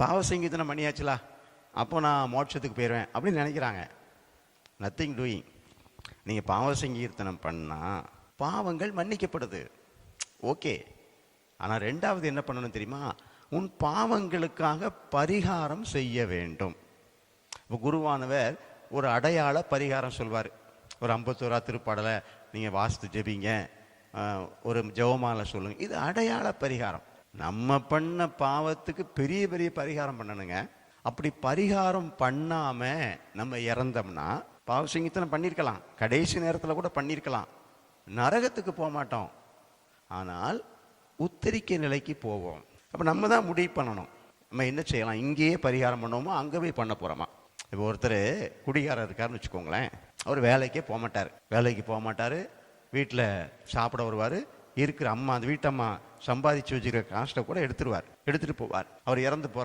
பாவசங்கீதனம் பண்ணியாச்சுலா அப்போ நான் மோட்சத்துக்கு போயிடுவேன் அப்படின்னு நினைக்கிறாங்க. நத்திங் டூயிங் நீங்கள் பாவசங்கீர்த்தனம் பண்ணால் பாவங்கள் மன்னிக்கப்படுது. ஓகே ஆனால் ரெண்டாவது என்ன பண்ணணும் தெரியுமா? உன் பாவங்களுக்காக பரிகாரம் செய்ய வேண்டும். இப்போ குருவானவர் ஒரு அடையாள பரிகாரம் சொல்வார். ஒரு ஐம்பத்தோரா திருப்பாடலை நீங்கள் வாசித்து ஜெபிங்க. ஒரு ஜெவமாலை சொல்லுங்க. இது அடையாள பரிகாரம். நம்ம பண்ண பாவத்துக்கு பெரிய பெரிய பரிகாரம் பண்ணணுங்க. அப்படி பரிகாரம் பண்ணாம நம்ம இறந்தோம்னா பாவ சங்கீத்தனம் பண்ணியிருக்கலாம் கடைசி நேரத்தில் கூட பண்ணியிருக்கலாம் நரகத்துக்கு போக மாட்டோம். ஆனால் உத்தரிக்க நிலைக்கு போவோம். அப்போ நம்ம தான் முடிவு பண்ணணும். நம்ம என்ன செய்யலாம்? இங்கேயே பரிகாரம் பண்ணுவோமா? அங்கே போய் பண்ண போகிறோமா இப்போ ஒருத்தர் குடிகாரர் இருக்காருன்னு வச்சுக்கோங்களேன். அவர் வேலைக்கே போக மாட்டார். வேலைக்கு போக மாட்டார். வீட்டில் சாப்பிட வருவார். இருக்கிற அம்மா அந்த வீட்டம்மா சம்பாதிச்சு வச்சுருக்க காஸ்ட்டை கூட எடுத்துருவார். எடுத்துகிட்டு போவார். அவர் இறந்து போகிறார்